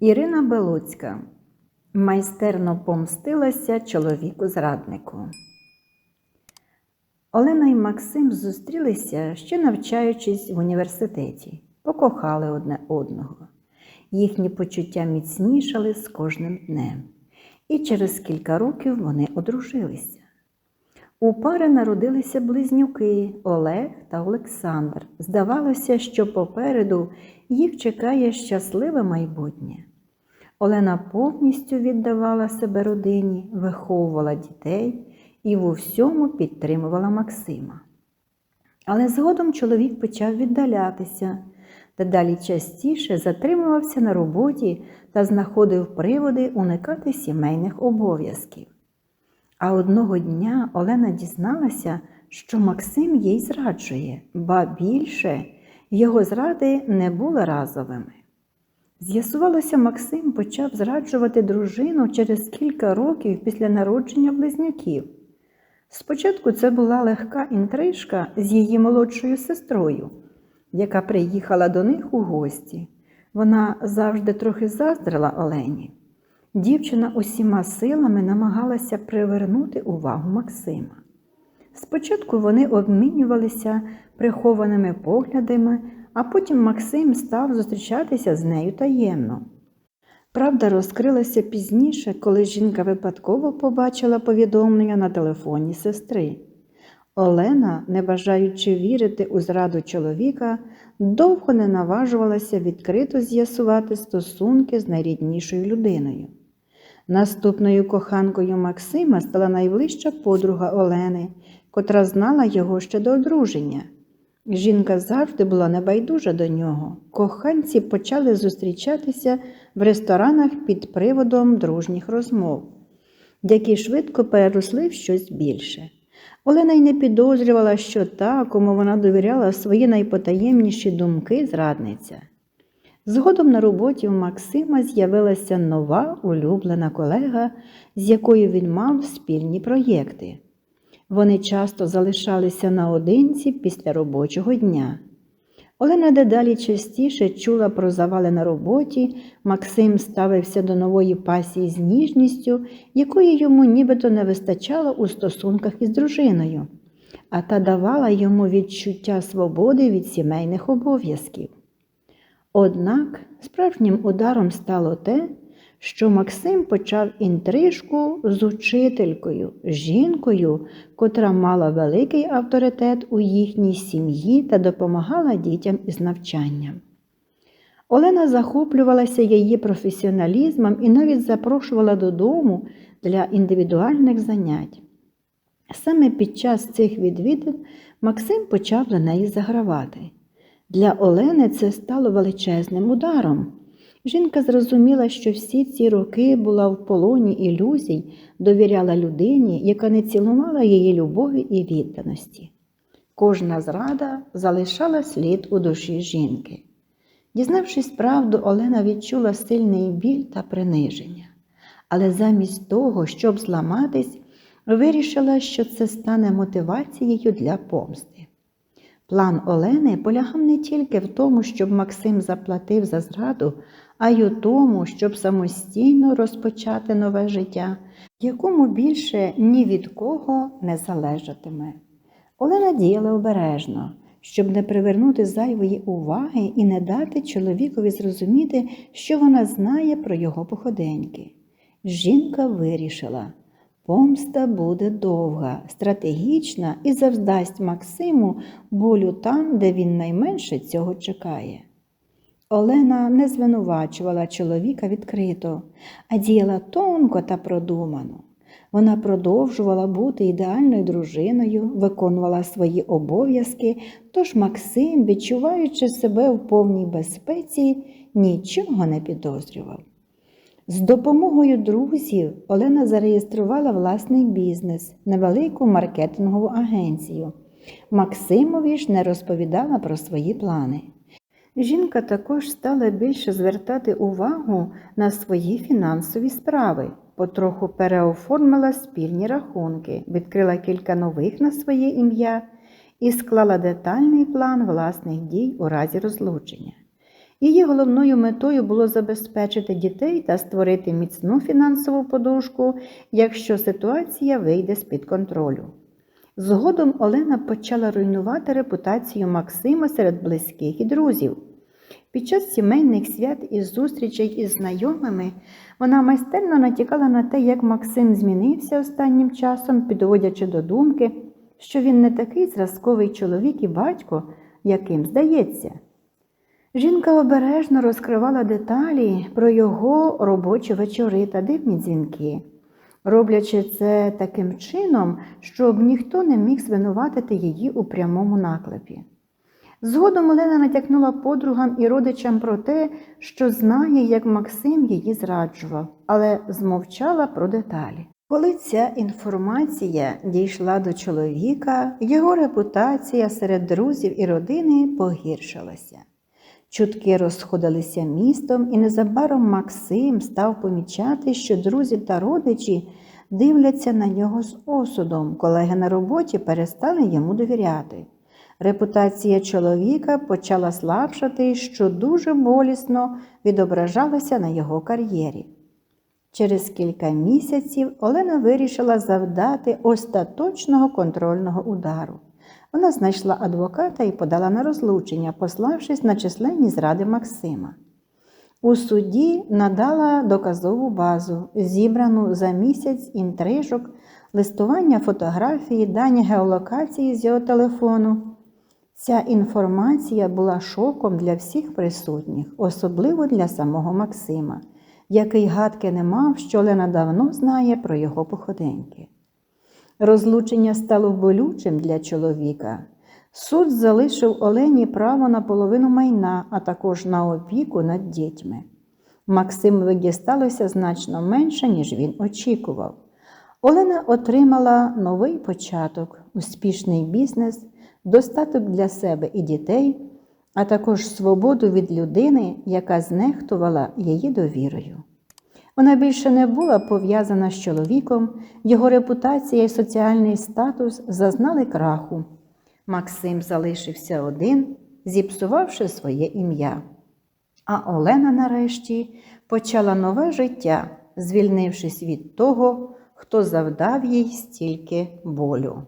Ірина Белоцька майстерно помстилася чоловіку зраднику. Олена і Максим зустрілися ще навчаючись в університеті, покохали одне одного. Їхні почуття міцнішали з кожним днем, і через кілька років вони одружилися. У пари народилися близнюки Олег та Олександр. Здавалося, що попереду їх чекає щасливе майбутнє. Олена повністю віддавала себе родині, виховувала дітей і в усьому підтримувала Максима. Але згодом чоловік почав віддалятися та далі частіше затримувався на роботі та знаходив приводи уникати сімейних обов'язків. А одного дня Олена дізналася, що Максим їй зраджує, ба більше його зради не були разовими. З'ясувалося, Максим почав зраджувати дружину через кілька років після народження близнюків. Спочатку це була легка інтрижка з її молодшою сестрою, яка приїхала до них у гості. Вона завжди трохи заздрила Олені. Дівчина усіма силами намагалася привернути увагу Максима. Спочатку вони обмінювалися прихованими поглядами, а потім Максим став зустрічатися з нею таємно. Правда розкрилася пізніше, коли жінка випадково побачила повідомлення на телефоні сестри. Олена, не бажаючи вірити у зраду чоловіка, довго не наважувалася відкрито з'ясувати стосунки з найріднішою людиною. Наступною коханкою Максима стала найближча подруга Олени, котра знала його ще до одруження. Жінка завжди була небайдужа до нього. Коханці почали зустрічатися в ресторанах під приводом дружніх розмов, які швидко переросли в щось більше. Олена й не підозрювала, що та, кому вона довіряла свої найпотаємніші думки, зрадниця. Згодом на роботі у Максима з'явилася нова улюблена колега, з якою він мав спільні проєкти. Вони часто залишалися наодинці після робочого дня. Олена дедалі частіше чула про завали на роботі, Максим ставився до нової пасії з ніжністю, якої йому нібито не вистачало у стосунках із дружиною, а та давала йому відчуття свободи від сімейних обов'язків. Однак справжнім ударом стало те, що Максим почав інтрижку з учителькою, жінкою, котра мала великий авторитет у їхній сім'ї та допомагала дітям із навчанням. Олена захоплювалася її професіоналізмом і навіть запрошувала додому для індивідуальних занять. Саме під час цих відвідин Максим почав до неї загравати. Для Олени це стало величезним ударом. Жінка зрозуміла, що всі ці роки була в полоні ілюзій, довіряла людині, яка не цілувала її любові і відданості. Кожна зрада залишала слід у душі жінки. Дізнавшись правду, Олена відчула сильний біль та приниження, але замість того, щоб зламатись, вирішила, що це стане мотивацією для помсти. План Олени полягав не тільки в тому, щоб Максим заплатив за зраду, а й у тому, щоб самостійно розпочати нове життя, якому більше ні від кого не залежатиме. Олена діяла обережно, щоб не привернути зайвої уваги і не дати чоловікові зрозуміти, що вона знає про його походеньки. Жінка вирішила. Помста буде довга, стратегічна і завдасть Максиму болю там, де він найменше цього чекає. Олена не звинувачувала чоловіка відкрито, а діяла тонко та продумано. Вона продовжувала бути ідеальною дружиною, виконувала свої обов'язки, тож Максим, відчуваючи себе в повній безпеці, нічого не підозрював. З допомогою друзів Олена зареєструвала власний бізнес, невелику маркетингову агенцію. Максимові ж не розповідала про свої плани. Жінка також стала більше звертати увагу на свої фінансові справи, потроху переоформила спільні рахунки, відкрила кілька нових на своє ім'я і склала детальний план власних дій у разі розлучення. Її головною метою було забезпечити дітей та створити міцну фінансову подушку, якщо ситуація вийде з-під контролю. Згодом Олена почала руйнувати репутацію Максима серед близьких і друзів. Під час сімейних свят і зустрічей із знайомими вона майстерно натякала на те, як Максим змінився останнім часом, підводячи до думки, що він не такий зразковий чоловік і батько, яким здається. Жінка обережно розкривала деталі про його робочі вечори та дивні дзвінки, роблячи це таким чином, щоб ніхто не міг звинуватити її у прямому наклепі. Згодом Олена натякнула подругам і родичам про те, що знає, як Максим її зраджував, але змовчала про деталі. Коли ця інформація дійшла до чоловіка, його репутація серед друзів і родини погіршилася. Чутки розходилися містом, і незабаром Максим став помічати, що друзі та родичі дивляться на нього з осудом. Колеги на роботі перестали йому довіряти. Репутація чоловіка почала слабшати, що дуже болісно відображалося на його кар'єрі. Через кілька місяців Олена вирішила завдати остаточного контрольного удару. Вона знайшла адвоката і подала на розлучення, пославшись на численні зради Максима. У суді надала доказову базу, зібрану за місяць інтрижок, листування фотографії, дані геолокації з його телефону. Ця інформація була шоком для всіх присутніх, особливо для самого Максима, який гадки не мав, що Олена давно знає про його походеньки. Розлучення стало болючим для чоловіка. Суд залишив Олені право на половину майна, а також на опіку над дітьми. Максимові дісталося значно менше, ніж він очікував. Олена отримала новий початок, успішний бізнес, достаток для себе і дітей, а також свободу від людини, яка знехтувала її довірою. Вона більше не була пов'язана з чоловіком, його репутація і соціальний статус зазнали краху. Максим залишився один, зіпсувавши своє ім'я. А Олена нарешті почала нове життя, звільнившись від того, хто завдав їй стільки болю.